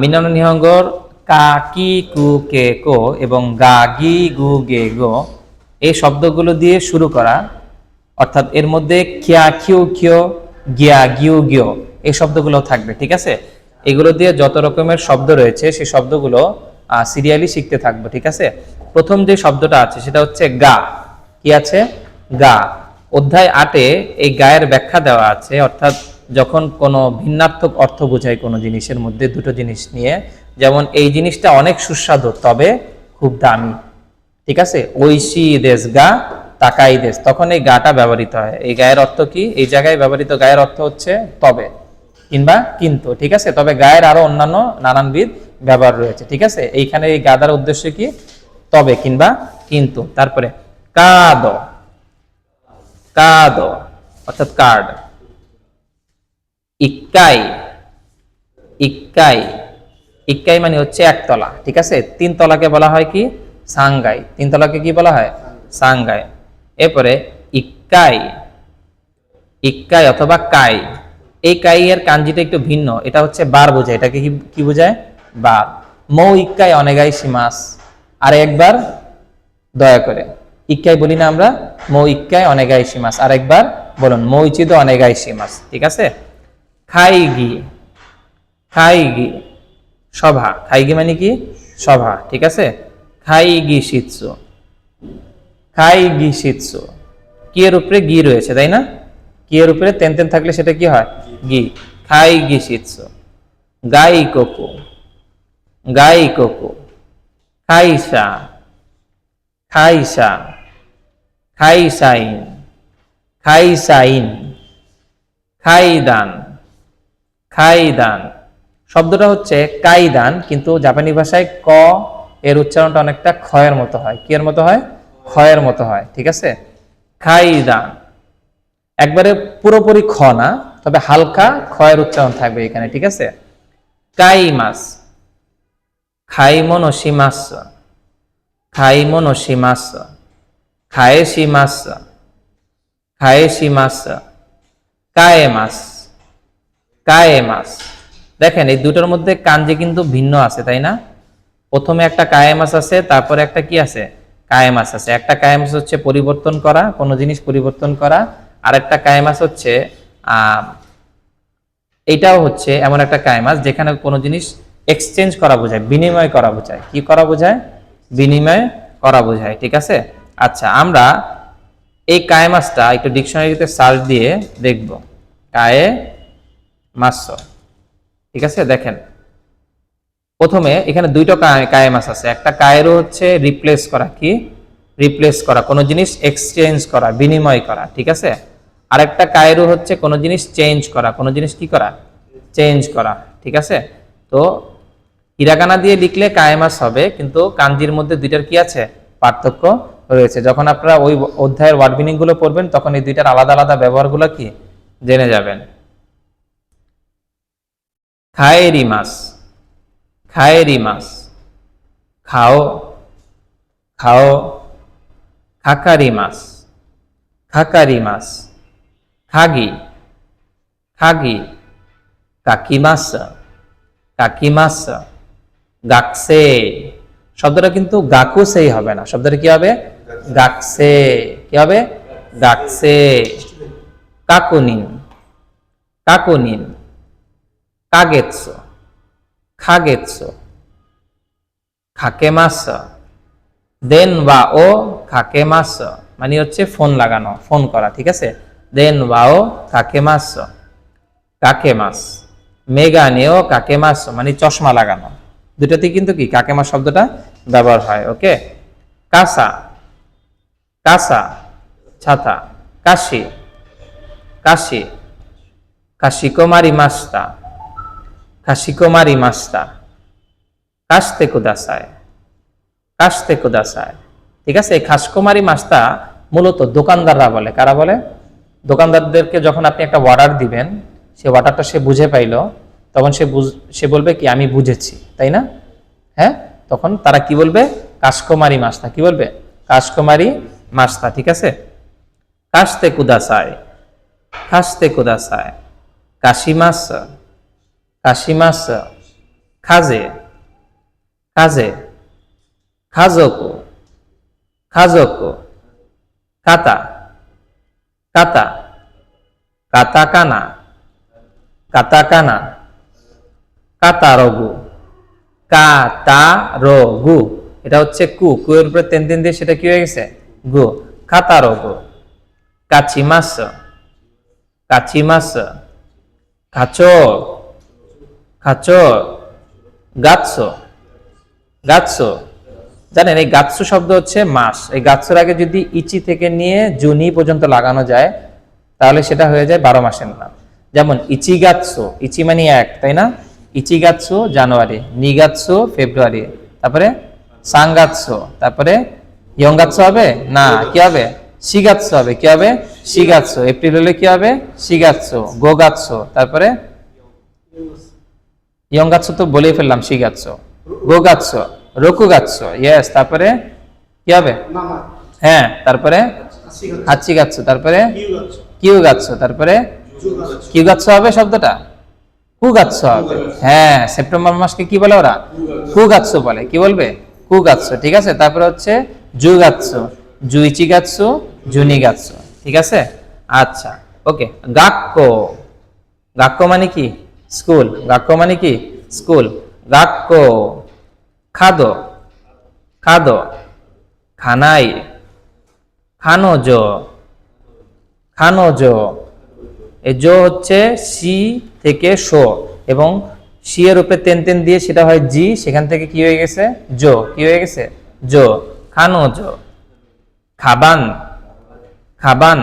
মিনান নিহঙ্গর কা কি কু কে কো এবং গা গি গু গে গো, এই শব্দগুলো দিয়ে শুরু করা। অর্থাৎ এর মধ্যে খিয়া খিউ খিও, গিয়া গিউ গিও, এই শব্দগুলো থাকবে, ঠিক আছে? এগুলো দিয়ে যত রকমের শব্দ রয়েছে, সেই শব্দগুলো সিরিয়ালি শিখতে থাকব, ঠিক আছে? প্রথম যে শব্দটা আছে, সেটা হচ্ছে গা। কি আছে? গা। অধ্যায় আটে এই গায়ের ব্যাখ্যা দেওয়া আছে, অর্থাৎ যখন কোনো ভিন্নাত্মক অর্থ বোঝায় কোনো জিনিসের মধ্যে দুটো জিনিস নিয়ে, যেমন এই জিনিসটা অনেক সুস্বাদু, তবে খুব দামি, ঠিক আছে? ঐশী দেশ গা, তাকাই দেশ। তখন এই গাটা ব্যবহৃত হয়। এই গায়ের অর্থ কি? এই জায়গায় ব্যবহৃত গায়ের অর্থ হচ্ছে তবে কিংবা কিন্তু, ঠিক আছে? তবে গায়ের আরও অন্যান্য নানানবিধ ব্যবহার রয়েছে, ঠিক আছে? এইখানে এই গাদার উদ্দেশ্য কি? তবে কিংবা কিন্তু। তারপরে কাদ কাদ, অর্থাৎ কার্ড। ইক্কাই ইক্কাই ইক্কাই মানে হচ্ছে একতলা, ঠিক আছে? তিন তলাকে বলা হয় কি? সাংগাই তিন তলাকে কি বলা হয়? সাংগাই এরপরে ইক্কাই ইক্কাই অথবা কাই। এই কাই এর কাঞ্জিটা একটু ভিন্ন, এটা হচ্ছে বার বোঝায়। এটাকে কি কি বোঝায়? বার। মৌ ইক্কাই, অনেগাই সীমাস আর একবার দয়া করে। ইক্কাই বলি না আমরা। মৌ ইক্কাই, অনেগাই সীমাস আর একবার বলুন মৌচিদ অনেগাই সীমাস ঠিক আছে? খাই গি খাই গি সভা। খাই গি মানে কি? সভা, ঠিক আছে? খাই গি শীতসু খাই গি শীতসু কি এর উপরে গি রয়েছে, তাই না? কি এর উপরে তেন তেন থাকলে সেটা কি হয়? গি। খাই গি শীতসু গাই কোকো গাই কোকো খাইসা। খাইসা। খাইসাইন। খাইসাইন। খাইদান। খাইদান শব্দটা হচ্ছে কাইদান, কিন্তু জাপানি ভাষায় ক, এর উচ্চারণটা অনেকটা ক্ষয়ের মতো হয়। কি এর মতো হয়? ক্ষয়ের মতো হয়, ঠিক আছে? খাইদান একবারে পুরোপুরি খ না, তবে হালকা ক্ষয়ের উচ্চারণ থাকবে এখানে, ঠিক আছে? কাই মাস খাইমনো সীমাস খাইমনো সীমাস খায়ে সীমাস খায়ে কায়ে কায়ে মাস দেখেন, এই দুটোর মধ্যে কাঞ্জি কিন্তু ভিন্ন আছে, তাই না? প্রথমে একটা কায়ে মাস আছে, তারপরে একটা কি আছে? কায়ে মাস আছে। একটা কায়ে মাস হচ্ছে পরিবর্তন করা, কোনো জিনিস পরিবর্তন করা। আর একটা কায়ে মাস হচ্ছে এটাও হচ্ছে এমন একটা কায়ে মাস যেখানে কোনো জিনিস এক্সচেঞ্জ করা বোঝায়, বিনিময় করা বোঝায়। কি করা বোঝায়? বিনিময় করা বোঝায়, ঠিক আছে? আচ্ছা আমরা এই কায়ে মাসটা একটু ডিকশনারিতে সার্চ দিয়ে দেখব। কায়ে মাস ঠিক আছে? দেখেন। প্রথমে এখানে দুইটা কায়ে- মাস আছে। একটা কায়েরও হচ্ছে রিপ্লেস করা কি? রিপ্লেস করা। কোনো জিনিস এক্সচেঞ্জ করা, বিনিময় করা। ঠিক আছে? আরেকটা কায়েরও হচ্ছে কোনো জিনিস চেঞ্জ করা। কোনো জিনিস কি করা? চেঞ্জ করা। ঠিক আছে? তো হিরাগানা দিয়ে লিখলে কায়েমাস হবে, কিন্তু কাঞ্জির মধ্যে দুইটার কি আছে? পার্থক্য রয়েছে। যখন আপনারা ওই অধ্যায়ের ওয়ার্ড মিনিংগুলো পড়বেন, তখন এই দুইটার আলাদা আলাদা ব্যবহারগুলো কি? জেনে যাবেন। খায়েরি মাস খায়েরি মাস খাও খাও, খাকারি মাস খাকারি মাস খাগি খাগি কাকিমাস কাকিমাস গাকসে শব্দটা কিন্তু গাকুসেই হবে না। শব্দটা কি হবে? গাকসে কি হবে? গাকসে কাকুনিন। কাকুনিন। কাগেৎস। খাগেৎস। খাকেমাস। দেন বা ও খাকেমাস। মানে হচ্ছে ফোন লাগানো, ফোন করা, ঠিক আছে? দেন বা ও কাকেমাস। কাকেমাস মেগানেও কাকেমাস মানে চশমা লাগানো। দুটাতে কিন্তু কি? কাকেমা শব্দটা ব্যবহার হয়, ওকে? কাসা। কাসা। ছাতা। কাশি। কাশি। কাশিকোমারি মাস্তা। কাশিকোমারি মাস্তা কাশতে কুদাসায় কাশতে কুদাসায় ঠিক আছে, এই খাসকুমারি মাছটা মূলত দোকানদাররা বলে। কারা বলে? দোকানদারদেরকে যখন আপনি একটা অর্ডার দিবেন, সে অর্ডারটা সে বুঝে পাইলো, তখন সে সে বলবে কি, আমি বুঝেছি। তাই না? হ্যাঁ? তখন তারা কি বলবে? কাশকুমারি মাছটা কি বলবে? কাশকুমারি মাছটা ঠিক আছে? কাশতে কুদাসায় কাশতে কুদাসায় কাশি মাছ কাশি মাছ কাজে কাজে খাজকো। খাজকো। কাতা। কাতা। কাতাকানা। কাতাকানা। কাতারগু। এটা হচ্ছে কু। কু এর উপরে তেন তেন দিয়ে সেটা কি হয়ে গেছে? গু। কাতারগু। কাচিমাস। কাচিমাস। খাচো খাচো গাৎসো গাৎসো জানেন, এই গাৎসু শব্দ হচ্ছে মাস এই গাৎসুর আগে যদি ইচি থেকে নিয়ে জুনি পর্যন্ত লাগানো যায়, তাহলে সেটা হয়ে যায় বারো মাসের নাম। যেমন, ইচি গাৎসু ইচি মানে এক, তাই না? ইচি গাৎসু জানুয়ারি। নিগাৎসু ফেব্রুয়ারি। তারপরে সাংগাৎসু তারপরে ইয়ঙ্গাৎসু হবে? না, কি হবে? সিগাৎসু হবে। কি হবে? সিগাৎসু এপ্রিল হলে কি হবে? সিগাৎসু গোগাৎসু তারপরে ইয়ঙ্গাৎসু তো বলেই ফেললাম সিগাৎসু গোগাৎসু রকুগাৎসু ইয়েস তারপরে কি হবে? হ্যাঁ তারপরে গাছ হাচ্ছি গাচ্ছ তারপরে কিউ গাছ গাচ্ছ তারপরে গাছ কিউ গাচ্ছ হবে শব্দটা? কু গাচ্ছ হবে। হ্যাঁ সেপ্টেম্বর মাসকে কি বলে ওরা? কু গাচ্ছ। বলে। কি বলবে? কু গাচ্ছ ঠিক আছে? তারপরে হচ্ছে জু গাচ্ছ জুইচি গাচ্ছ জুনি গাচ্ছ ঠিক আছে? আচ্ছা ওকে গাক্ক। গাক্ক মানে কি? স্কুল। গাক্ক মানে কি? স্কুল। গাক্ক খাদো। খাদো। খানাই। খানোজ। খানোজ। এই জো হচ্ছে সি থেকে শো এবং সি এর উপরে তেন তেন দিয়ে সেটা হয় জি, সেখান থেকে কি হয়ে গেছে? জো। কি হয়ে গেছে? জো। খানোজ। খাবান। খাবান।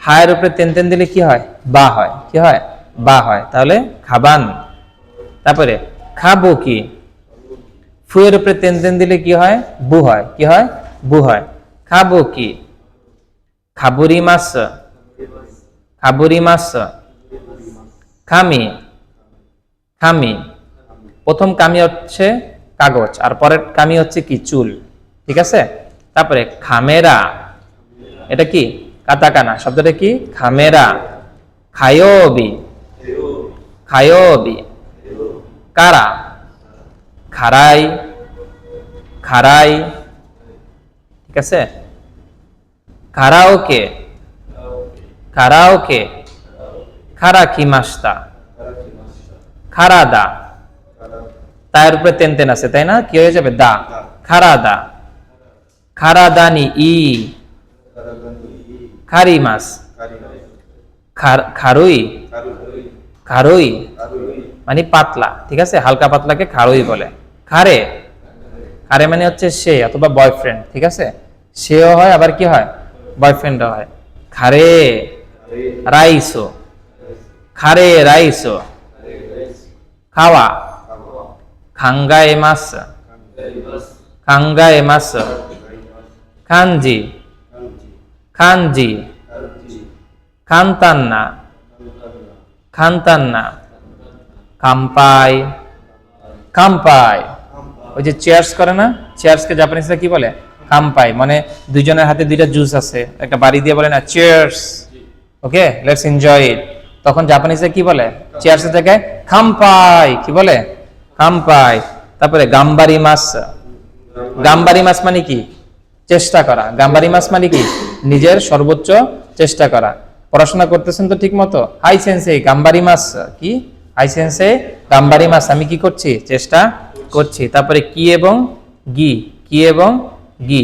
হায়ের উপরে তেন তেন দিলে কি হয়? বা হয়। কি হয়? বা হয়, তাহলে খাবান। তারপরে, খাব কি? ফুয়ের উপরে তেন তেন দিলে কি হয়? বু হয়। কি হয়? বু হয়। খাব কি? খাবুরি মাস খাবুরি মাস খামি। খামি। প্রথম কামি হচ্ছে কাগজ, আর পরের কামি হচ্ছে কি? চুল। ঠিক আছে? তারপরে, খামেরা। এটা কি? কাতাকানা। শব্দটা কি? খামেরা। খায়োবি। খায়োবি। কারা? খারাই। খারাই। ঠিক আছে? কারাওকে কারাওকে খারা কি মাস্তা। খারাদা। তার উপরে তেন তেন আছে, তাই না? কি হয়ে যাবে? দা। খারাদানি ই। খারি মাস খার- খারুই। খারুই? মানে পাতলা, ঠিক আছে? হালকা পাতলাকে খারুই বলে। খারে? খারে মানে হচ্ছে সে অথবা বয়ফ্রেন্ড ঠিক আছে? সেও হয়, আবার কি হয়? বয়ফ্রেন্ডও হয়। খারে? রাইসো খারে রাইসো খাওয়া। খাঙ্গায় মাস খাঙ্গায় মাস খানজি। খানজি। খানতান্না। খানতান্না। কাম্পাই। কাম্পাই। ওই যে চেয়ার্স করে না? চেয়ার্সকে জাপানিজরা কি বলে? কাম্পাই। মানে দুইজনের হাতে দুইটা জুস আছে। একটা বাড়ি দিয়ে বলে না cheers okay let's enjoy it তখন জাপানিজরা কি বলে? চেয়ার্সের জায়গায় খাম্পাই কি বলে? খাম্পাই তারপরে গাম্বারি মাছ। গাম্বারি মাছ মানে কি? চেষ্টা করা। গাম্বারি মাছ মানে কি? নিজের সর্বোচ্চ চেষ্টা করা। পড়াশোনা করতেছেন তো ঠিক মতো হাই সেন্সে, গাম্বারি মাছ কি? হাই সেন্সে, গাম্বারি মাছ, আমি কি করছি? চেষ্টা করছি। তারপরে কি এবং গি? কি এবং গি?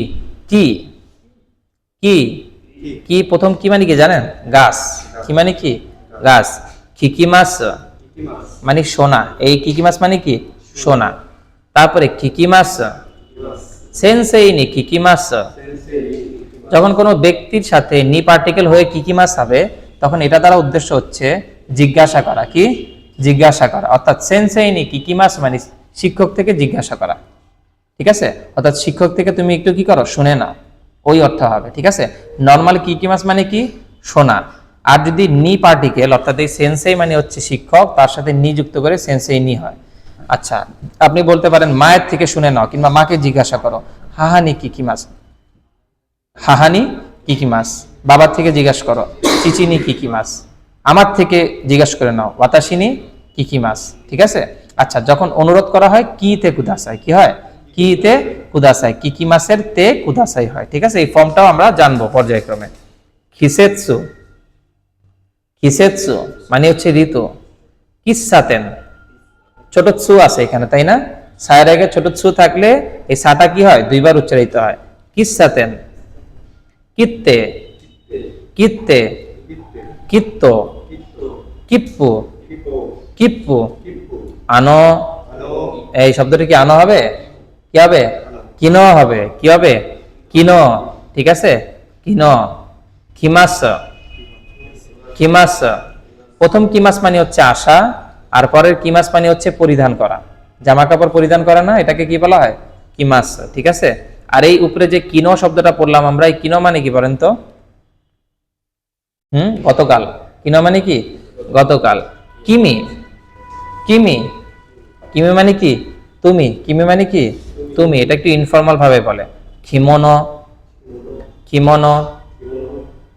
কি কি? কি প্রথম কি মানে কি জানেন? গাছ। কি মানে কি? গাছ। খিকি মাছ মানে সোনা। এই কিকি মাছ মানে কি? সোনা। তারপরে কিকি মাছ সেন্সেইনি কিকি মাছ যখন কোনো ব্যক্তির সাথে নি পার্টিকেল হয়ে কি কি মাছ হবে, তখন এটা দ্বারা উদ্দেশ্য হচ্ছে জিজ্ঞাসা করা, কি? জিজ্ঞাসা করা। অর্থাৎ সেন্সেইনি কি মাছ মানে শিক্ষক থেকে জিজ্ঞাসা করা। ঠিক আছে? অর্থাৎ শিক্ষক থেকে তুমি একটু কি করো, শুনে নাও। ওই অর্থ হবে, ঠিক আছে? নর্মাল কি কি মাস মানে কি? শোনা আর যদি নি পার্টিকেল অর্থাৎ এই সেন্সেই মানে হচ্ছে শিক্ষক, তার সাথে নি যুক্ত করে সেন্সেই নি হয়। আচ্ছা আপনি বলতে পারেন, মায়ের থেকে শুনে নাও, কিংবা মাকে জিজ্ঞাসা করো হাহানি কি কি মাছ? হাহানি, কি কি মাছ? বাবার থেকে জিজ্ঞাসা করো, চিচিনি, কি কি মাছ? আমার থেকে জিজ্ঞাসা করে নাও ওয়াতাসিনি কি কি মাছ? ঠিক আছে? আচ্ছা যখন অনুরোধ করা হয় কি তে কুদাসাই, কি হয়? কি তে কুদাসাই, কি কি মাসের তে কুদাসাই হয়, ঠিক আছে? এই ফর্মটাও আমরা জানব পর্যায়ক্রমে। খিসেৎসু খিসেৎসু মানে হচ্ছে ঋতু। কিসাতেন ছোট ছু আছে এখানে, তাই না? সায়ের আগে ছোট ছু থাকলে এই সাটা কি হয়? দুইবার উচ্চারিত হয়। কিসাতেন কিত্তে কিত্তে, কিত্ত, কিপ্পু কিপ্পু, আনো। এই শব্দটি কি আনো হবে? কি হবে? কিনো হবে। কি হবে? কিনো। ঠিক আছে? কিনো। কিমাস। কিমাস। প্রথম কিমাস মানে হচ্ছে আশা, আর পরের কিমাস মানে হচ্ছে পরিধান করা। জামা কাপড় পরিধান করা না, এটাকে কি বলা হয়? কিমাস। ঠিক আছে? আর এই উপরে যে কিনো শব্দটা পড়লাম আমরা, এই কিনো মানে কি বলেন তো? হুম? গতকাল। কিনো মানে কি? গতকাল। কিমি। কিমি। কিমি মানে কি? তুমি। কিমি মানে কি? তুমি। এটা একটু ইনফর্মাল ভাবে বলে। খিমনো কিমন।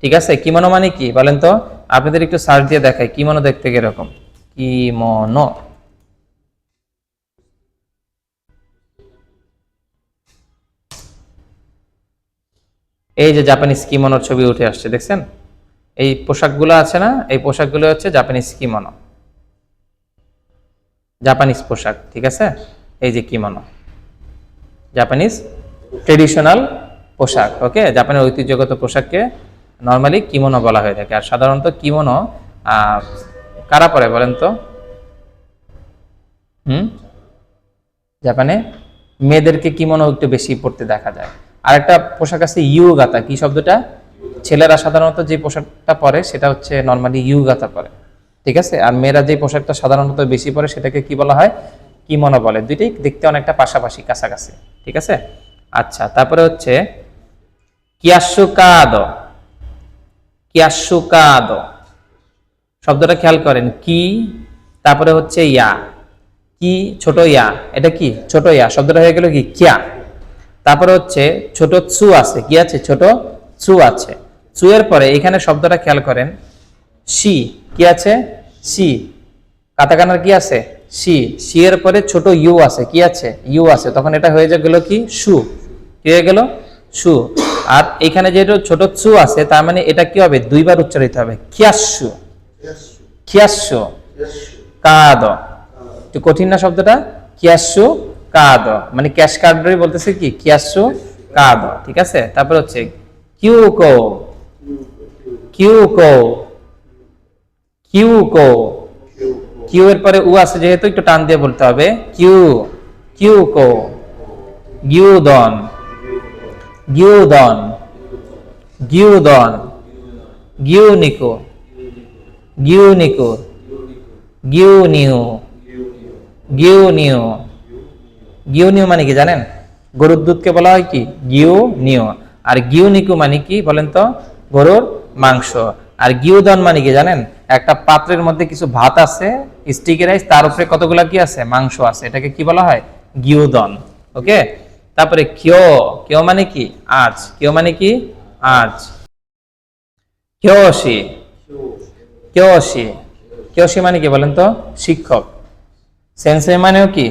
ঠিক আছে? কিমনো মানে কি? বলেন তো। আপনাদের একটু সার্চ দিয়ে দেখাই। কিমনো দেখতে কীরকম? কিমনো। এই যে জাপানিজ কিমনোর ছবি উঠে আসছে, দেখছেন? এই পোশাকগুলো আছে না? এই পোশাকগুলো হচ্ছে জাপানিজ কিমনো জাপানিজ পোশাক, ঠিক আছে? এই যে কিমনো জাপানিজ ট্রেডিশনাল পোশাক ওকে জাপানের ঐতিহ্যগত পোশাককে নর্মালি কিমোনো বলা হয়ে থাকে। আর সাধারণত কিমোনো কারা পরে বলেন তো? হুম? জাপানে মেয়েদেরকে কিমোনো একটু বেশি পড়তে দেখা যায়। আর একটা পোশাক আছে ইউগাতা কি শব্দটা? ছেলেরা সাধারণত যে পোশাকটা পরে সেটা হচ্ছে নর্মালি ইউগাতা পরে। ঠিক আছে? আর মেয়েরা যে পোশাকটা সাধারণত বেশি পরে সেটাকে কি বলা হয়? কিমোনো বলে। দুইটাই দেখতে অনেকটা পাশাপাশি, কাছাকাছি। ঠিক আছে? আচ্ছা তারপরে হচ্ছে, কিয়াসুকাদ। কিয়াসুকাদ। শব্দটা খেয়াল করেন, কি, তারপরে হচ্ছে ইয়া। কি, ছোট ইয়া। এটা কি? ছোট ইয়া। শব্দটা হয়ে গেল কি? কিয়া। তারপরে হচ্ছে ছোট চু আছে কি আছে? ছোট চু আছে। চু এর পরে এখানে শব্দটা খেয়াল করেন। সি কি আছে? সি। কাতাকানার কি আছে? সি। সি এর পরে ছোট ইউ আছে কি আছে? ইউ আছে। তখন এটা হয়ে গেল কি? সু। কি হয়ে গেল? সু। আর এখানে যেটা ছোট চু আছে তার মানে এটা কি হবে? দুইবার উচ্চারিত হবে। কিয়াসু কিয়াসু কাদ। কঠিন না শব্দটা? কিয়াসু কাদ। মানে ক্যাশ কার্ডই বলতেছে কি? কিয়াসু কাদ, ঠিক আছে? তারপর হচ্ছে কিউকো। কিউকো। কিউকো। কিউ কো কিউ এর পরে উ আছে যেহেতু একটু টান দিয়ে বলতে হবে। Q Q কিউকো। গিউদন। গিউদন। গিউদন। গিউনিকো। গিউনিকো। গিউনিউ গিউনিউ গিউনিউ মানে কি জানেন? গরুর দুধকে বলা হয় কি? গিউ নিউ আর গিউনিকু মানে কি বলেন তো? গরুর মাংস। আর গিউদন মানে কি জানেন? একটা পাত্রের মধ্যে কিছু ভাত আছে স্টিকি রাইস তার উপরে কতগুলা কি আছে? মাংস আছে। এটাকে কি বলা হয়? গিউদন ওকে? তারপরে কিও কিও মানে কি? আজ কিও মানে কি? আজ কিয়োশি কিয়োশি কিয়োশি মানে কি বলেন তো? শিক্ষক। সেন্সে মানেও কি?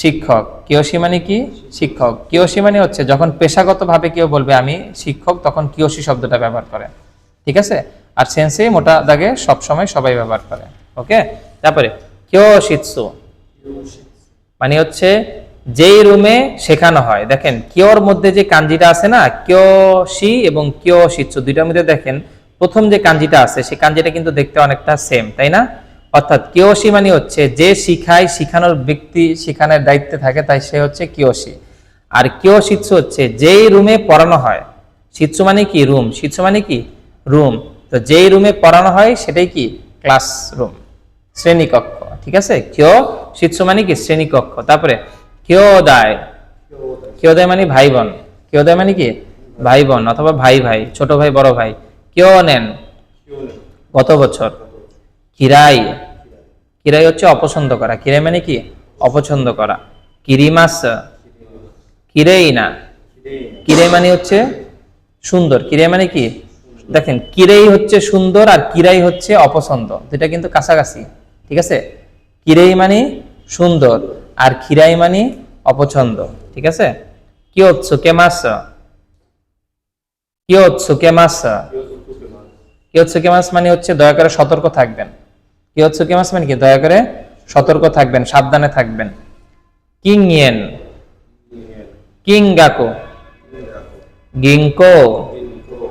শিক্ষক। কিয়সি মানে কি? শিক্ষক। কিয়সি মানে হচ্ছে, যখন পেশাগতভাবে কেউ বলবে আমি শিক্ষক, তখন কিয়সি শব্দটা ব্যবহার করে? ঠিক আছে? আর সেন্সে মোটা দাগে সব সময় সবাই ব্যবহার করে। ওকে তারপরে কিয়সিৎসু মানে হচ্ছে, যেই রুমে শেখানো হয়। দেখেন, কিয়র মধ্যে যে কাঞ্জিটা আছে না কিয়সি এবং কিয়সিৎসু দুইটার মধ্যে দেখেন, প্রথম যে কাঞ্জিটা আছে সেই কাঞ্জিটা কিন্তু দেখতে অনেকটা সেম তাই না? অর্থাৎ কিয়সি মানে হচ্ছে যে শিখায় শিখানোর ব্যক্তি শিখানোর দায়িত্বে থাকে, তাই সে হচ্ছে কিয়সি আর কিয়সিৎসু হচ্ছে যেই রুমে পড়ানো হয়। শিৎসু মানে কি? রুম। শিৎসু মানে কি? রুম। তো যেই রুমে পড়ানো হয়, সেটাই কি? ক্লাসরুম। শ্রেণীকক্ষ। ঠিক আছে? কিয় শিৎসু মানে কি? শ্রেণীকক্ষ। তারপরে কিয়োদায় কিয়োদয় মানে ভাই বোন কিয়োদয় মানে কি? ভাই বোন অথবা ভাই ভাই ছোট ভাই, বড় ভাই। কিয় নেন। গত বছর। কিরাই। কিরাই হচ্ছে অপছন্দ করা। কিরাই মানে কি? অপছন্দ করা। কিরিমাস। কিরেই না। কিরাই মানে হচ্ছে সুন্দর। কিরাই মানে কি? দেখেন, কিরেই হচ্ছে সুন্দর আর কিরাই হচ্ছে অপছন্দ। দুটা কিন্তু কাছাকাছি, ঠিক আছে? কিরেই মানে সুন্দর আর খিরাই মানে অপছন্দ, ঠিক আছে? কি হচ্ছে কে মাস? কি হচ্ছে কে মাস? কি হচ্ছে কে মাস মানে হচ্ছে দয়া করে সতর্ক থাকবেন। কি হচ্ছে কে মাস মানে কি দয়া করে সতর্ক থাকবেন, সাবধানে থাকবেন। কিং ইয়েন কিং গাকো। গিংকো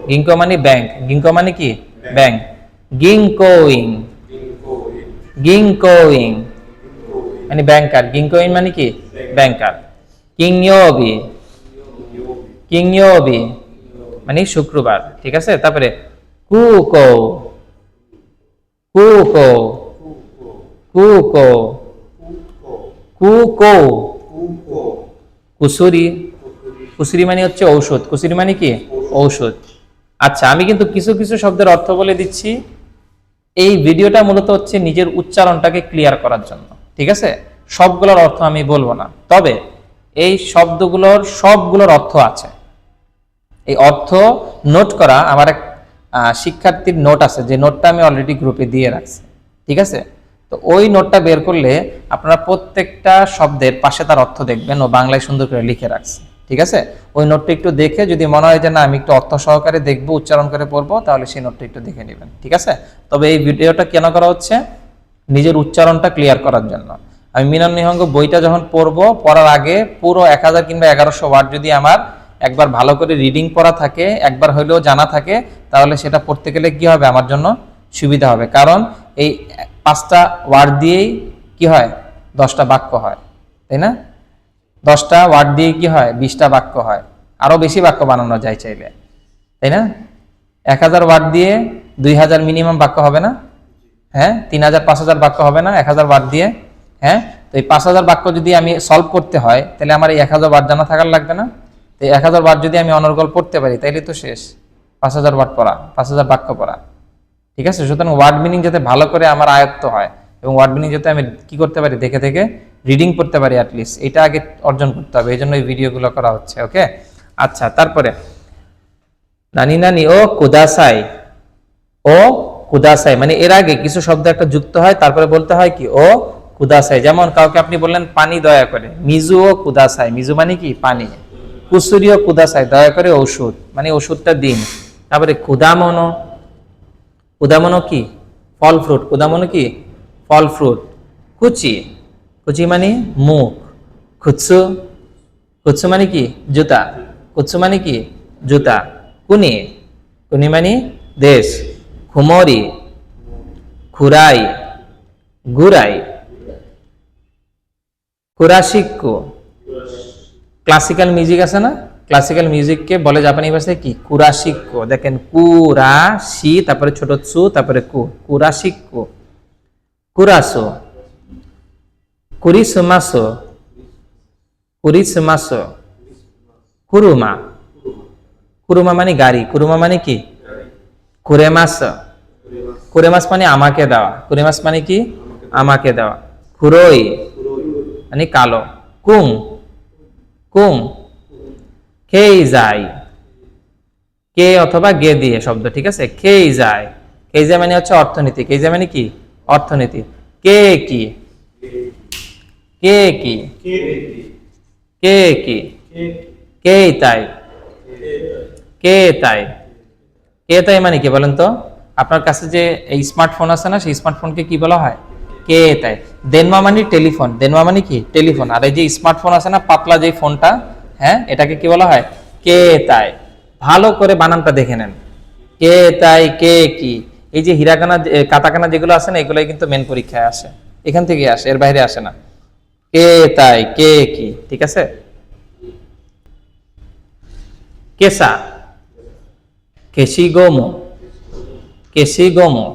গিংকো মানে ব্যাংক। গিংকো মানে কি? ব্যাংক। গিংকোইং। গিংকোইং। মানে ব্যাংকার। গিংকোইং মানে কি? ব্যাংকার। কিং কিংয়োবি। কিংয়োবি। মানে শুক্রবার। ঠিক আছে? তারপরে কুকো। কুকো। কুকো। কুকো। কুসুরি। কুসুরি মানে হচ্ছে ঔষধ। কুসুরি মানে কি? ঔষধ। আচ্ছা আমি কিন্তু কিছু কিছু শব্দের অর্থ বলে দিচ্ছি। এই ভিডিওটা মূলত হচ্ছে নিজের উচ্চারণটাকে ক্লিয়ার করার জন্য, ঠিক আছে? সবগুলোর অর্থ আমি বলব না। তবে এই শব্দগুলোর সবগুলোর অর্থ আছে। এই অর্থ নোট করা আমার এক শিক্ষার্থীর নোট আছে, যে নোটটা আমি অলরেডি গ্রুপে দিয়ে রাখছি, ঠিক আছে? তো ওই নোটটা বের করলে আপনারা প্রত্যেকটা শব্দের পাশে তার অর্থ দেখবেন ও বাংলায় সুন্দর করে লিখে রাখছে, ঠিক আছে? ওই নোটটা একটু দেখে যদি মনে হয় যে না, আমি একটু অর্থ সহকারে দেখব, উচ্চারণ করে পড়ব, তাহলে সেই নোটটা একটু দেখে নেবেন, ঠিক আছে? তবে এই ভিডিওটা কেন করা হচ্ছে? নিজের উচ্চারণটা ক্লিয়ার করার জন্য। আমি মিনন নিহঙ্গ বইটা যখন পড়ব, পড়ার আগে পুরো এক হাজার কিংবা এগারোশো ওয়ার্ড যদি আমার একবার ভালো করে রিডিং পড়া থাকে, একবার হলেও জানা থাকে, তাহলে সেটা পড়তে গেলে কি হবে আমার জন্য সুবিধা হবে। কারণ এই পাঁচটা ওয়ার্ড দিয়েই কি হয়? দশটা বাক্য হয়, তাই না? দশটা ওয়ার্ড দিয়ে কি হয়? বিশটা বাক্য হয়। আরও বেশি বাক্য বানানো যায় চাইলে, তাই না? এক হাজার ওয়ার্ড দিয়ে দুই হাজার মিনিমাম বাক্য হবে না? হ্যাঁ তিন হাজার, পাঁচ হাজার বাক্য হবে না? এক হাজার ওয়ার্ড দিয়ে হ্যাঁ? তো এই পাঁচ হাজার বাক্য যদি আমি সলভ করতে হয়, তাহলে আমার এই এক হাজার ওয়ার্ড জানা থাকার লাগবে না? তো এক হাজার ওয়ার্ড যদি আমি অনর্গল পড়তে পারি, তাইলে তো শেষ। পাঁচ হাজার ওয়ার্ড পড়া, পাঁচ হাজার বাক্য পড়া। ঠিক আছে? সুতরাং ওয়ার্ড মিনিং যাতে ভালো করে আমার আয়ত্ত হয় এবং ওয়ার্ড মিনিং যাতে আমি কি করতে পারি, দেখে দেখে রিডিং করতে পারি অ্যাটলিস্ট এটা আগে অর্জন করতে হবে এই জন্য এই ভিডিওগুলো করা হচ্ছে ওকে আচ্ছা তারপরে, নানি নানি, ও কুদাসাই ও কুদাসাই মানে এর আগে কিছু শব্দ একটা যুক্ত হয়, তারপরে বলতে হয় কি, ও কুদাসাই। যেমন কাউকে আপনি বললেন, পানি দয়া করে। মিজু ও কুদাসাই, মিজু মানে কি? পানি। কুসুরি ও কুদাসাই দয়া করে ওষুধ মানে ওষুধটা দিন। তারপরে কুদামনো কুদামনো কি? ফল ফ্রুট কুদামনো কি? ফল ফ্রুট। কুচি কুচি মানে মুখ। খুৎসু কুৎসু মানে কি? জুতা। কুৎসু মানে কি? জুতা। কুনি কুনি মানে দেশ। খুমরি, খুরাই গুরাই কুরাশিক্কু ক্লাসিক্যাল মিউজিক আছে না? ক্লাসিক্যাল মিউজিককে বলে জাপানি ভাষায় কি? কুরাশিক্কু দেখেন কুরাশি তারপরে ছোট সু তারপরে কু কুরাশিক্কু কুরাসো কুরিসুমাসো কুরিসুমাসো কুরুমা কুরুমা মানে গাড়ি। কুরুমা মানে কি? কুরেমাস কুরেমাস মানে আমাকে দেওয়া। কুরেমাস মানে কি? আমাকে দেওয়া। কুরই মানে কালো। কুং কুং খেই যায়? কে অথবা গে দিয়ে শব্দ, ঠিক আছে? খেই যায়? খেই যায় মানে হচ্ছে অর্থনীতি। খেই যায় মানে কি? অর্থনীতি। কে কি? কে কি? কে কি? কে তাই? কে তাই? কে তাই মানে কি বলেন তো? আপনার কাছে যে এই স্মার্টফোন আছে না, সেই স্মার্টফোনকে কি বলা হয়? কে তাই? দেনমা মানে টেলিফোন। দেনমা মানে কি? টেলিফোন। আর এই যে স্মার্টফোন আছে না, পাতলা যে ফোনটা হ্যাঁ এটাকে কি বলা হয়? কে তাই? ভালো করে বানানটা দেখে নেন। কে তাই, কে কি? এই যে হিরাকানা কাতাকানা যেগুলো আছে না, এগুলোই কিন্তু মেন পরীক্ষায় আসে। এখান থেকে আসে, এর বাইরে আসে না। কে তাই, কে কি? ঠিক আছে? কেসা? কেশি গোমো কেশি গোমো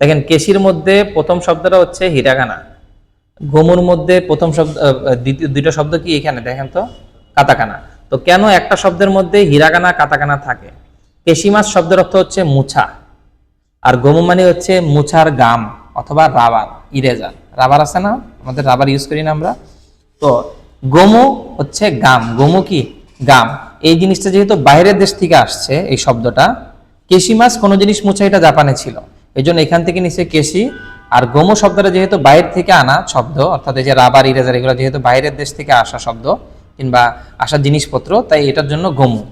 দেখেন, কেশির মধ্যে প্রথম শব্দটা হচ্ছে হিরাগানা। গোমুর মধ্যে প্রথম শব্দ দ্বিতীয়, দুইটা শব্দ কি এখানে? দেখেন তো, কাতাকানা। তো কেন একটা শব্দের মধ্যে হিরাগানা, কাতাকানা থাকে? কেশিমাস শব্দের অর্থ হচ্ছে মুছা। আর গোমু মানে হচ্ছে মুছার গাম অথবা রাবার, ইরেজার। রাবার আছে না? আমাদের রাবার ইউজ করি না আমরা। তো গোমু হচ্ছে গাম। গোমু কি? গাম। এই জিনিসটা যেহেতু বাইরের দেশ থেকে আসছে, এই শব্দটা, কেশি মাছ কোনো জিনিস মুছা, এটা জাপানে ছিল। এই জন্য এখান থেকে নিচে কেশি আর গোমো শব্দটা যেহেতু বাইরে থেকে আনা শব্দ, অর্থাৎ এই যে রাবার, ইরেজার, এগুলো যেহেতু বাইরের দেশ থেকে আসা শব্দ কিংবা আসা জিনিসপত্র, তাই এটার জন্য গোমু।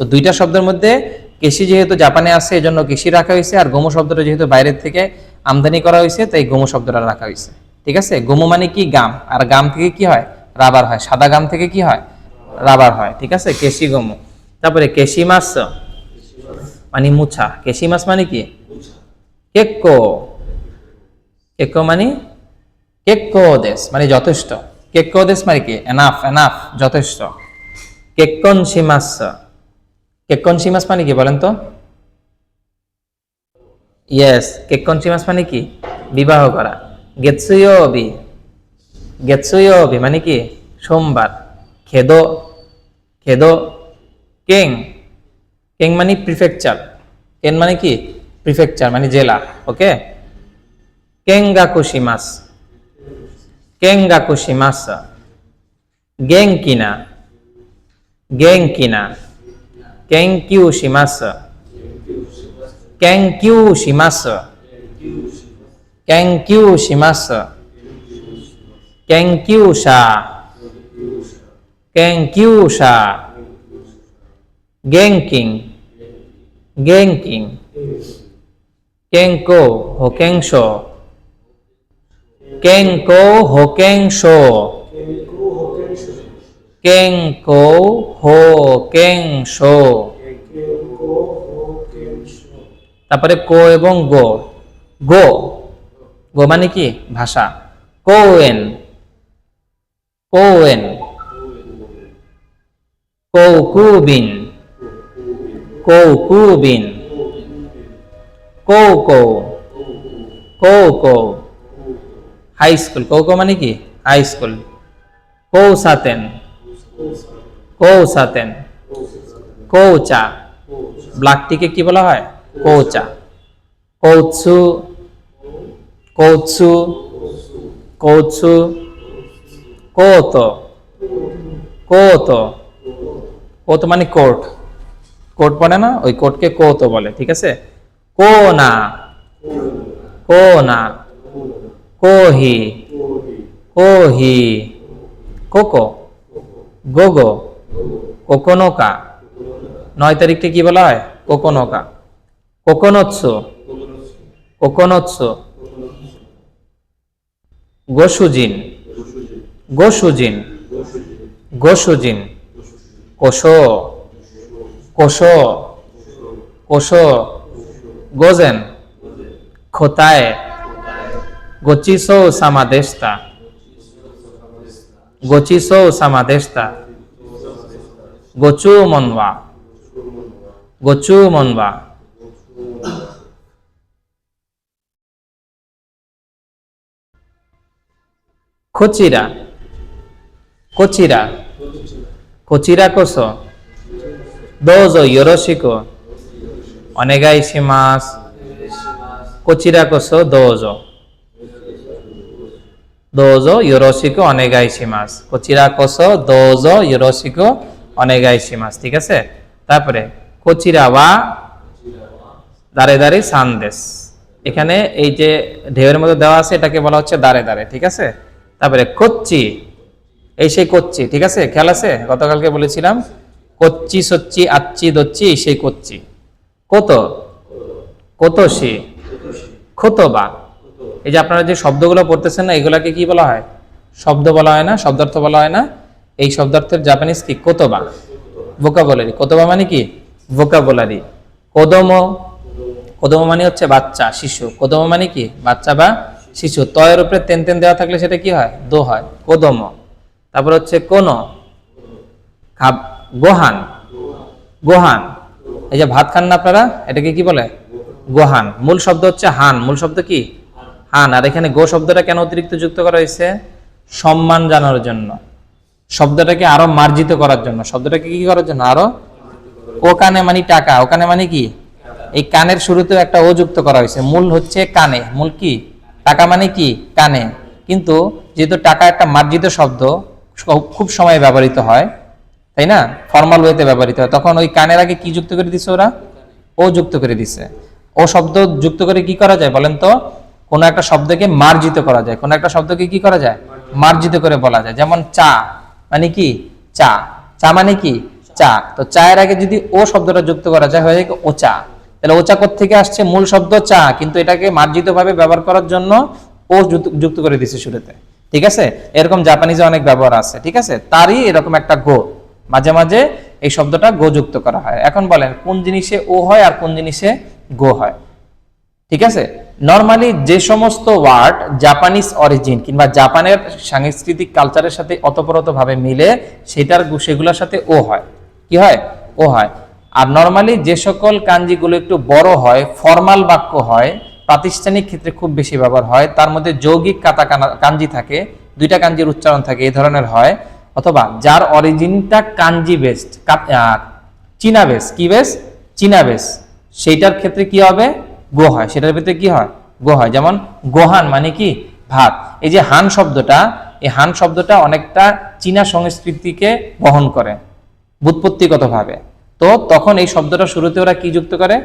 তো দুইটা শব্দের মধ্যে কেশি যেহেতু জাপানে আছে, এজন্য কেশি রাখা হয়েছে, আর গোমো শব্দটা যেহেতু বাইরের থেকে আমদানি করা হয়েছে, তাই গোমো শব্দটা রাখা হয়েছে। ঠিক আছে? গোমো মানে কি? গাম। আর গাম থেকে কি হয়? রাবার হয়। সাদা গাম থেকে কি হয়? রাবার হয়। ঠিক আছে? কেশি গোমো। তারপরে কেশি মাছ মানে মুছা। কেশি মাছ মানে কি? কেক্কো কেক্কো মানে কেক্কো দেশ মানে যথেষ্ট। কেক্কো দেশ মানে কি? এনাফ এনাফ যথেষ্ট। কেক্কন সীমাস কেক্কন সীমাস মানে কি বলেন তো? ইয়েস কেক্কন সীমাস মানে কি? বিবাহ করা। গেৎসুয়োবি। গেৎসুয়োবি মানে কি? সোমবার। খেদো খেদো, কেং। কেং মানে প্রিফেকচার কেন মানে কি? প্রিফেকচার মানে জেলা ওকে কেঙ্গাকু শিমাস কেঙ্গাকু শিমাস গেঙ্কিনা গেঙ্কিনা কেঙ্কিউ শিমাস কেঙ্কিউ শিমাস কেঙ্কিউ শিমাস কেঙ্কিউ শা কেঙ্কিউ শা গেঙ্কিং গেঙ্কিং কেঙ্কো হোকেংশো কেঙ্কো হোকেংশো কেঙ্কো হোকেংশো তারপরে কো এবং গো। গো। গো মানে কি? ভাষা। কোয়েন। কোয়েন। কৌকুবিন। কৌকুবিন। কৌকৌ। কৌকৌ। হাই স্কুল কৌকৌ মানে কি? হাই স্কুল কৌসাতেন। কৌসাতেন। কৌচা। ব্ল্যাক টিকে কি বলা হয়? কৌচা। কৌৎসু কৌৎসু কৌৎসু কোত। কোত। কোত মানে কোর্ট কোর্ট পড়ে না? ওই কোর্টকে কোত বলে, ঠিক আছে? কোনা কোনা, কোহি কোহি, কোকো, গোগো, কোকোনোকা। নয় তারিখটা কি বলা হয়? কোকোনোকা। কোকোনৎসু কোকোনৎসু। গোসুজিন গোসুজিন গোসুজিন। কোশো কোশো কোশো গোজেন, খোতায়, গোচিসো সামাদেশতা গোচিসো সামাদেশতা গোচু মনওয়া গোচু মনওয়া খচিরা কচিরা কচিরা কোসো, দোজো ইয়োরোশিকো অনেগাই শিমাস কচিরা কোসো দোজো। দোজো ইয়োরোশিকো অনেগাই শিমাস কচিরা কোসো দোজো ইয়োরোশিকো অনেগাই শিমাস ঠিক আছে? তারপরে কচিরা ওয়া দাঁড়ে দাঁড়ে সানদেশ। এখানে এই যে ঢেউয়ের মধ্যে দেওয়া আছে, এটাকে বলা হচ্ছে দাঁড়ে দাঁড়ে ঠিক আছে? তারপরে, কচ্চি। এই সেই কচ্চি, ঠিক আছে? খেয়াল আছে? গতকালকে বলেছিলাম, কচ্চি, সচ্চি, আচ্চি, দচ্চি, এই সেই কচ্চি। কত? কতসি খতবা এই যে আপনারা যে শব্দগুলো পড়তেছেন না, এগুলাকে কি বলা হয়? শব্দ বলা হয় না, শব্দার্থ বলা হয় না। এই শব্দার্থের জাপানিজ কি? কোতবা ভোকাবলারি কোতবা মানে কি? ভোকাবলারি কোদম। কোদম মানে হচ্ছে বাচ্চা, শিশু। কোদম মানে কি? বাচ্চা বা শিশু। তয়ের উপরে তেন তেন দেওয়া থাকলে সেটা কি হয়? দো হয়। কোদম। তারপর হচ্ছে কোন? গোহান। গোহান। এই যে ভাত খান না আপনারা? এটাকে কি বলে? গোহান। মূল শব্দ হচ্ছে হান। মূল শব্দ কি? হান। আর এখানে গো শব্দটা কেন অতিরিক্ত যুক্ত করা হয়েছে? সম্মান জানার জন্য। শব্দটাকে আরও মার্জিত করার জন্য। শব্দটাকে কি করার জন্য? আরও ওকানে মানে টাকা। ওখানে মানে কি? এই কানের শুরুতেও একটা ও যুক্ত করা হয়েছে। মূল হচ্ছে কানে। মূল কি? টাকা মানে কি? কানে। কিন্তু যেহেতু টাকা একটা মার্জিত শব্দ, খুব সময় ব্যবহৃত হয় তাই না? ফর্মাল ওয়েতে ব্যবহৃত হয়। তখন ওই কানের আগে কি যুক্ত করে দিছে ওরা? ও যুক্ত করে দিছে। ও শব্দ যুক্ত করে কি করা যায় বলেন তো? কোনো একটা শব্দকে মার্জিত করা যায়। কোনো একটা শব্দকে কি করা যায়? মার্জিত করে বলা যায়। যেমন চা মানে কি? চা। চা মানে কি? চা। তো চায়ের আগে যদি ও শব্দটা যুক্ত করা যায়, হয়ে যায় ও চা। তাহলে ওচা থেকে আসছে? মূল শব্দ চা। কিন্তু এটাকে মার্জিত ভাবে ব্যবহার করার জন্য ও যুক্ত করে দিছে শুরুতে। ঠিক আছে? এরকম জাপানিজে অনেক ব্যবহার আছে। ঠিক আছে? তারই এরকম একটা গো। মাঝে মাঝে এই শব্দটা গো যুক্ত করা হয়। এখন বলেন, কোন জিনিসে ও হয় আর কোন জিনিসে গো হয়? ঠিক আছে? নর্মালি যে সমস্ত ওয়ার্ড জাপানিজ অরিজিন কিংবা জাপানের সাংস্কৃতিক কালচারের সাথে অতপ্রতভাবে মিলে সেটার সেগুলোর সাথে ও হয়। কি হয়? ও হয়। আর নর্মালি যে সকল কাঞ্জিগুলো একটু বড় হয় ফর্মাল বাক্য হয়, প্রাতিষ্ঠানিক ক্ষেত্রে খুব বেশি ব্যবহার হয়, তার মধ্যে যৌগিক কাতা কাঞ্জি থাকে, দুইটা কাঞ্জির উচ্চারণ থাকে, এই ধরনের হয়। অথবা যার অরিজিনটা কাঞ্জি বেসড চীনা বেস কি বেস চীনা বেস সেইটার ক্ষেত্রে কি হবে? গো হয় সেটার ভিতরে কি হয়? গো হয় যেমন গোহান মানে কি? ভাত। এই যে হান শব্দটা, এই হান শব্দটা অনেকটা চীনা সংস্কৃতিকে বহন করে বুৎপত্তিগতভাবে। তো তখন এই শব্দটা শুরুতে ওরা কি যুক্ত করে?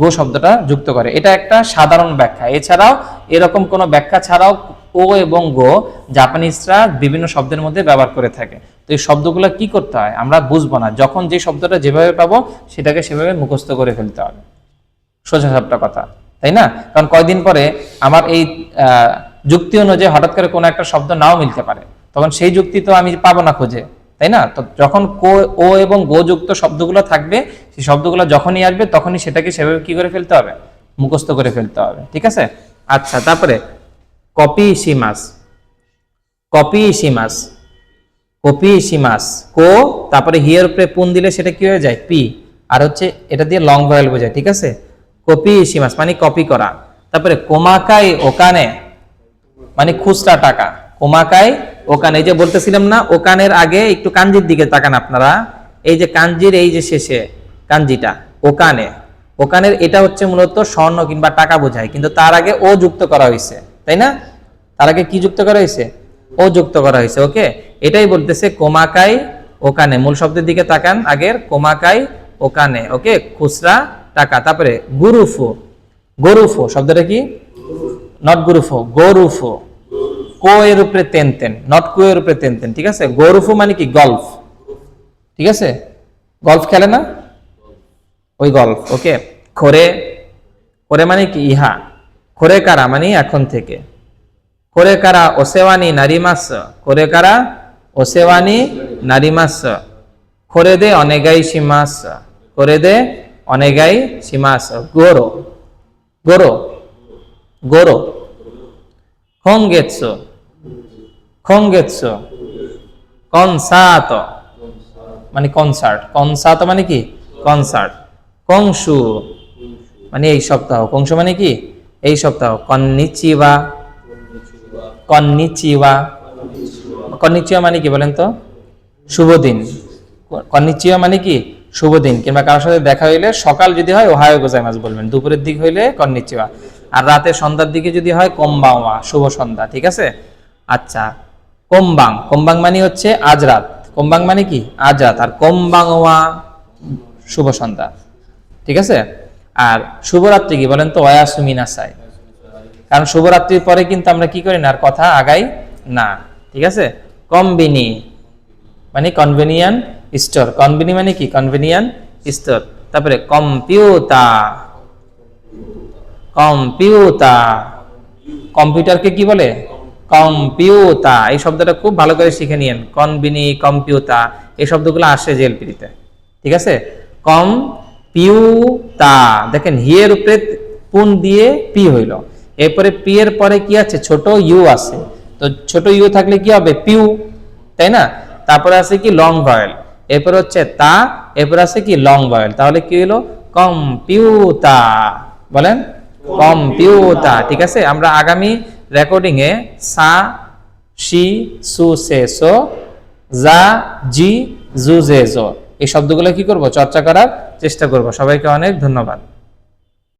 গো শব্দটা যুক্ত করে। এটা একটা সাধারণ ব্যাখ্যা। এছাড়াও এরকম কোনো ব্যাখ্যা ছাড়াও ও এবং গো জাপানিজরা বিভিন্ন শব্দের মধ্যে ব্যবহার করে থাকে। তো এই শব্দগুলো কি করতে হয়? আমরা বুঝব না। যখন যে শব্দটা যেভাবে পাবো, সেটাকে সেভাবে মুখস্থ করে ফেলতে হবে। সোজা সাপটা কথা, তাই না? কারণ কয়দিন পরে আমার এই যুক্তি অনুযায়ী হঠাৎ করে কোনো একটা শব্দ নাও মিলতে পারে। তখন সেই যুক্তি তো আমি পাবো না খুঁজে, তাই না? তো যখন কো, ও এবং গো যুক্ত শব্দগুলো থাকবে, সেই শব্দগুলো যখনই আসবে, তখনই সেটাকে সেভাবে কি করে ফেলতে হবে? মুখস্থ করে ফেলতে হবে। ঠিক আছে? আচ্ছা তারপরে কপি সিমাস কপি সিমাস কপি সিমাস কো, তারপরে হিয়ার উপরে পুন দিলে সেটা কি হয়ে যায়? পি। আর হচ্ছে এটা দিয়ে লং ভয়েল বোঝায়, ঠিক আছে? কপি সিমাস মানে কপি করা। তারপরে কোমাকাই ওকানে মানে খুচরা টাকা। কোমাকাই ওকানে, এই যে বলতেছিলাম না, ওকানের আগে একটু কাঞ্জির দিকে তাকান আপনারা। এই যে কাঞ্জির, এই যে শেষে কাঞ্জিটা, ওকানে। ওকানের এটা হচ্ছে মূলত স্বর্ণ কিংবা টাকা বোঝায়, কিন্তু তার আগে ও যুক্ত করা হয়েছে, তাই না? তার আগে কি যুক্ত করা হয়েছে? ও যুক্ত করা হয়েছে, ওকে? এটাই বলতেছে কোমাকাই ওকানে। মূল শব্দের দিকে তাকান, আগের কোমাকাই ওকানে, ওকে? খুচরা টাকা। তারপরে গুরুফু। গরুফো, শব্দটা কি? নট গুরুফো, গরুফো। কো এর উপরে তেন তেন নট কো এর উপরে তেন তেন, ঠিক আছে? গরুফো মানে কি? গল্ফ। ঠিক আছে? গল্ফ খেলে না? ওই গল্ফ, ওকে? খরে। খরে মানে কি? ইহা। খরে কারা? মানে এখন থেকে। খরে কারা ওসেওয়ানি নারিমাস খরে কারা ওসেওয়ানি নারিমাস খরে দে অনেগাই সীমাস খরে দে অনেগাই সীমাস গোরো গোরো গোরো খঙ্গেৎসু খঙ্গেৎসু কনসাত মানে কনসার্ট কনসাত মানে কি কনসার্ট কংসু মানে এই সপ্তাহ কংসু মানে কি এই সপ্তাহ কন্নিচিবা কন্নিচিবা কন্নিচিবা মানে কি বলেন তো? শুভ দিন কন্নিচিবা মানে কি? শুভ দিন কিংবা কারোর সাথে দেখা হইলে সকাল যদি হয়, ওহায় গোজাইমাস বলবেন। দুপুরের দিক হইলে কন্নিচিবা আর রাতে সন্ধ্যার দিকে যদি হয়, কম্বাওয়া, শুভ সন্ধ্যা, ঠিক আছে? আচ্ছা কম্বাং। কম্বাং মানে হচ্ছে আজ রাত কম্বাং মানে কি? আজ রাত আর কম্বাংওয়া, শুভ সন্ধ্যা, ঠিক আছে? আর শুভরাত্রি কি বলেন তো? অয়াসুমিনাসাই কারণ শুভরাত্রির পরে কিন্তু আমরা কি করি না, আর কথা আগাই না, ঠিক আছে? কম্বিনি মানে কনভেনিয়ান স্টোর কনভিনি মানে কি? কনভেনিয়ান স্টোর তারপরে কম্পিউটার কম্পিউটার কম্পিউটারকে কি বলে? কম্পিউটার এই শব্দটা খুব ভালো করে শিখে নিয়েন। কনবিনি কম্পিউটার এই শব্দগুলো আসে জেলপিরিতে ঠিক আছে? কম পিউতা দেখেন, হিয়ের উপরে পুন দিয়ে পি হইল। এরপরে পি এর পরে কি আছে? ছোট ইউ আছে। তো ছোট ইউ থাকলে কি হবে? পিউ তাই না? তারপরে আছে কি? লং ভয়েল এরপর হচ্ছে তা, এরপর আছে কি? লং ভয়েল তাহলে কি হলো? কম্পিউটা বলেন? কম্পিউটা ঠিক আছে? আমরা আগামী রেকর্ডিং এ সা শি সু, সে, সো, জা, জি, জু, জে, জো এই শব্দগুলো কি করব? চর্চা করার চেষ্টা করব। সবাইকে অনেক ধন্যবাদ।